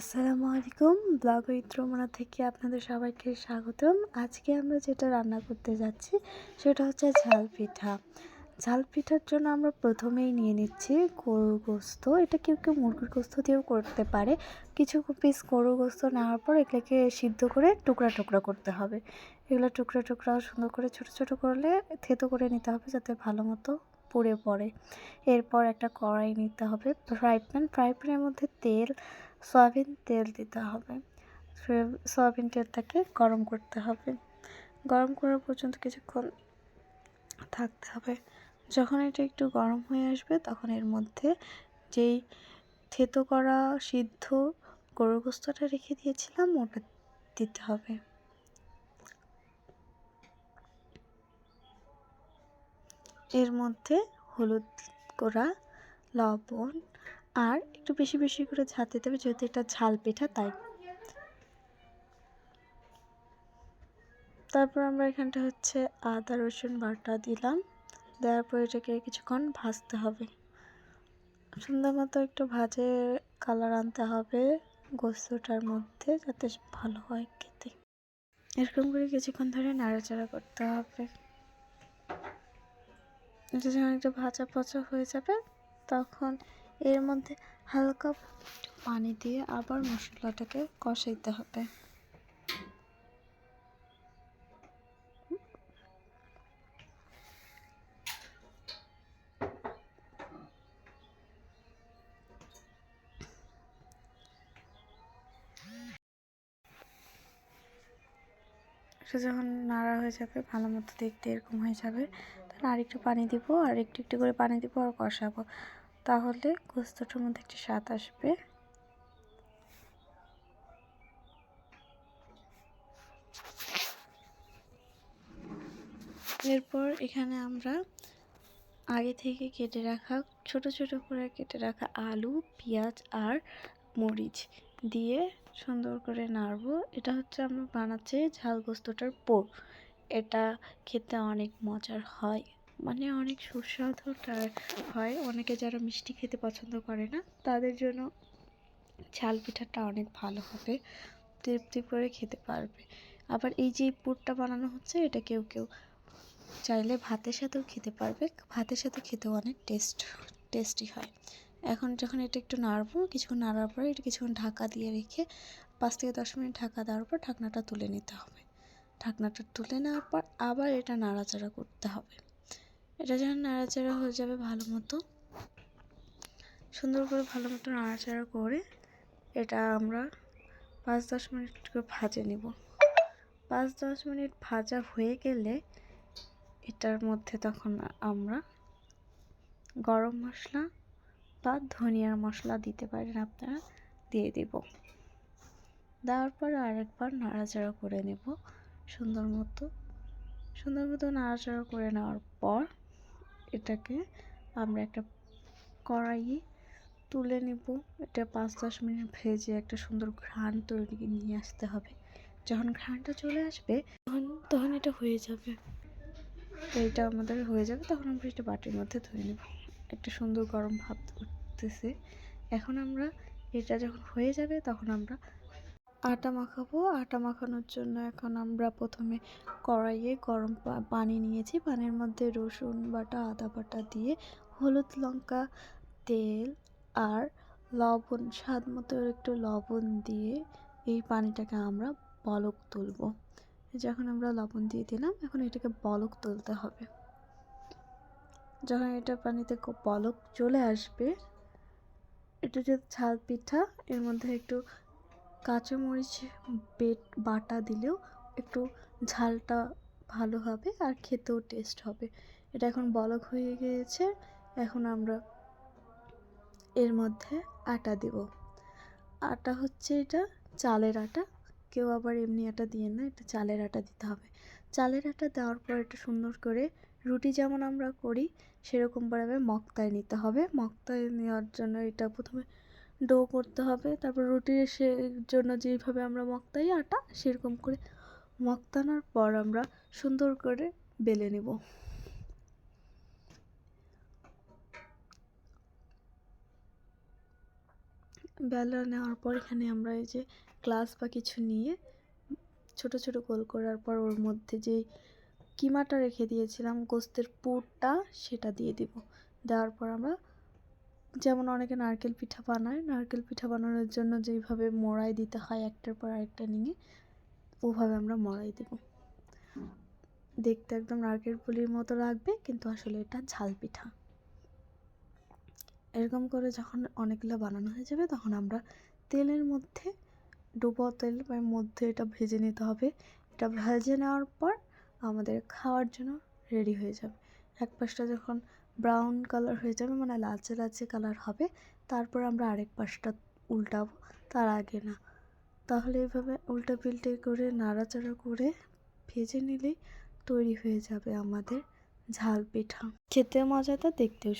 আসসালামু আলাইকুম। ব্লগ রমনা থেকে আপনাদের সবাইকে স্বাগতম। আজকে আমরা যেটা রান্না করতে যাচ্ছি, সেটা হচ্ছে ঝাল পিঠা। ঝাল পিঠার জন্য আমরা প্রথমেই নিয়ে নিচ্ছি গরুর গোস্ত। এটা কেউ কেউ মুরগির গোস্ত দিয়েও করতে পারে। কিছু পিস গরুর গোস্ত নেওয়ার পর এগুলোকে সিদ্ধ করে টুকরা টুকরা করতে হবে। এগুলো টুকরা টুকরা সুন্দর করে ছোট ছোট করলে থেতো করে নিতে হবে যাতে ভালো মতো পুড়ে পড়ে। এরপর একটা কড়াই নিতে হবে। ফ্রাই প্যান, ফ্রাই প্যানের মধ্যে তেল সয়াবিন তেল দিতে হবে। সয়াবিন তেলটাকে গরম করতে হবে। গরম করা পর্যন্ত কিছুক্ষণ থাকতে হবে। যখন এটা একটু গরম হয়ে আসবে, তখন এর মধ্যে যেই থেতো করা সিদ্ধ গরুর গোস্তটা রেখে দিয়েছিলাম, ওটা দিতে হবে। এর মধ্যে হলুদ করা লবণ আর একটু বেশি বেশি করে ঝাল দিতে হবে, যেহেতু এটা ঝাল পিঠা, তাই। তারপর আমরা এখানটা হচ্ছে আদা, রসুন বাটা দিলাম। দেওয়ার পর এটাকে কিছুক্ষণ ভাজতে হবে। সুন্দর মতো একটু ভাজে কালার আনতে হবে গোস্তটার মধ্যে, যাতে ভালো হয় খেতে। এরকম করে কিছুক্ষণ ধরে নাড়াচাড়া করতে হবে। যখন একটু ভাজা পচা হয়ে যাবে, তখন এর মধ্যে হালকা পানি দিয়ে আবার মশলাটাকে কষাইতে হবে। এটা যখন নাড়া হয়ে যাবে, ভালো মতো দেখতে এরকম হয়ে যাবে, তাহলে আর একটু পানি দিব, আর একটু একটু করে পানি দিব আর কষাবো। তাহলে গোস্তটার মধ্যে একটি স্বাদ আসবে। এরপর এখানে আমরা আগে থেকে কেটে রাখা, ছোট ছোট করে কেটে রাখা আলু, পেঁয়াজ আর মরিচ দিয়ে সুন্দর করে নাড়বো। এটা হচ্ছে আমরা বানাচ্ছি ঝাল গোস্তটার পোর এটা খেতে অনেক মজার হয়। মানে অনেক সুস্বাদু হয়। অনেকে যারা মিষ্টি খেতে পছন্দ করে না, তাদের জন্য ঝাল পিঠাটা অনেক ভালো হবে। তৃপ্তি করে খেতে পারবে। আবার এই যে পুরটা বানানো হচ্ছে, এটা কেউ কেউ চাইলে ভাতের সাথেও খেতে পারবে। ভাতের সাথে খেতেও অনেক টেস্ট, টেস্টি হয়। এখন যখন এটা একটু নাড়বো, কিছুক্ষণ নাড়ার পরে এটা কিছুক্ষণ ঢাকা দিয়ে রেখে পাঁচ থেকে দশ মিনিট ঢাকা দেওয়ার পর ঢাকনাটা তুলে নিতে হবে। ঢাকনাটা তুলে নেওয়ার পর আবার এটা নাড়াচাড়া করতে হবে। এটা যখন নাড়াচাড়া হয়ে যাবে ভালো মতো। সুন্দর করে ভালো মতো নাড়াচাড়া করে এটা আমরা পাঁচ দশ মিনিট করে ভাজে নিব। পাঁচ দশ মিনিট ভাজা হয়ে গেলে এটার মধ্যে তখন আমরা গরম মশলা বা ধনিয়ার মশলা দিতে পারেন আপনারা, দিয়ে দেব। দেওয়ার পর আরেকবার নাড়াচাড়া করে নেব সুন্দর মতো। সুন্দর মতো নাড়াচাড়া করে নেওয়ার পর এটাকে আমরা একটা কড়াইয়ে তুলে নিব। এটা পাঁচ দশ মিনিট ভেজে একটা সুন্দর ঘ্রাণ তৈরি নিয়ে আসতে হবে। যখন ঘ্রাণটা চলে আসবে, তখন তখন এটা হয়ে যাবে। এইটা আমাদের হয়ে যাবে, তখন আমরা এটা বাটির মধ্যে ধুয়ে নেব। একটা সুন্দর গরম ভাব উঠতেছে। এখন আমরা, এটা যখন হয়ে যাবে, তখন আমরা আটা মাখাবো। আটা মাখানোর জন্য এখন আমরা প্রথমে কড়াইয়ে গরম পানি নিয়েছি। পানির মধ্যে রসুন বাটা, আদা বাটা দিয়ে হলুদ লঙ্কা, তেল আর লবণ, স্বাদ মতো একটু লবণ দিয়ে এই পানিটাকে আমরা বলক তুলব। যখন আমরা লবণ দিয়ে দিলাম, এখন এটাকে বলক তুলতে হবে। যখন এটা পানিতে বলক চলে আসবে, এটা যে ঝাল পিঠা, এর মধ্যে একটু কাঁচামরিচ বেট, বাটা দিলেও একটু ঝালটা ভালো হবে আর খেতেও টেস্ট হবে। এটা এখন বলক হয়ে গিয়েছে, এখন আমরা এর মধ্যে আটা দেব। আটা হচ্ছে এটা চালের আটা, কেউ আবার এমনি আটা দিয়ে না, এটা চালের আটা দিতে হবে। চালের আটা দেওয়ার পর এটা সুন্দর করে রুটি যেমন আমরা করি, সেরকমভাবে মক্তায় নিতে হবে। মক্তায় নেওয়ার জন্য এটা প্রথমে ডো করতে হবে। তারপর রুটির সে জন্য যেভাবে আমরা মক্তাই আটা, সেরকম করে মক্তানোর পর আমরা সুন্দর করে বেলে নেব। বেলা নেওয়ার পর এখানে আমরা এই যে গ্লাস বা কিছু নিয়ে ছোট ছোট গোল করার পর ওর মধ্যে যে কিমাটা রেখে দিয়েছিলাম, গোস্তের পুরটা সেটা দিয়ে দিব। দেওয়ার পর আমরা যেমন অনেকে নারকেল পিঠা বানায়। নারকেল পিঠা বানানোর জন্য যেইভাবে মড়াই দিতে হয় একটার পর আরেকটা নিয়ে, ওভাবে আমরা মড়াই দেব। দেখতে একদম নারকেল পুলির মতো লাগবে, কিন্তু আসলে এটা ঝাল পিঠা। এরকম করে যখন অনেকগুলো বানানো হয়ে যাবে, তখন আমরা তেলের মধ্যে ডুবো তেল মধ্যে এটা ভেজে নিতে হবে। এটা ভেজে নেওয়ার পর আমাদের খাওয়ার জন্য রেডি হয়ে যাবে। এক পাশটা যখন ব্রাউন কালার হয়ে যাবে মানে লালচে লালচে কালার হবে। তারপর আমরা আরেক পাশটা উল্টাবো, তার আগে না। তাহলে এইভাবে উল্টা পিল্টে করে, নাড়াচাড়া করে ভেজে নিলেই তৈরি হয়ে যাবে আমাদের ঝাল পিঠা। খেতে মজাটা দেখতেও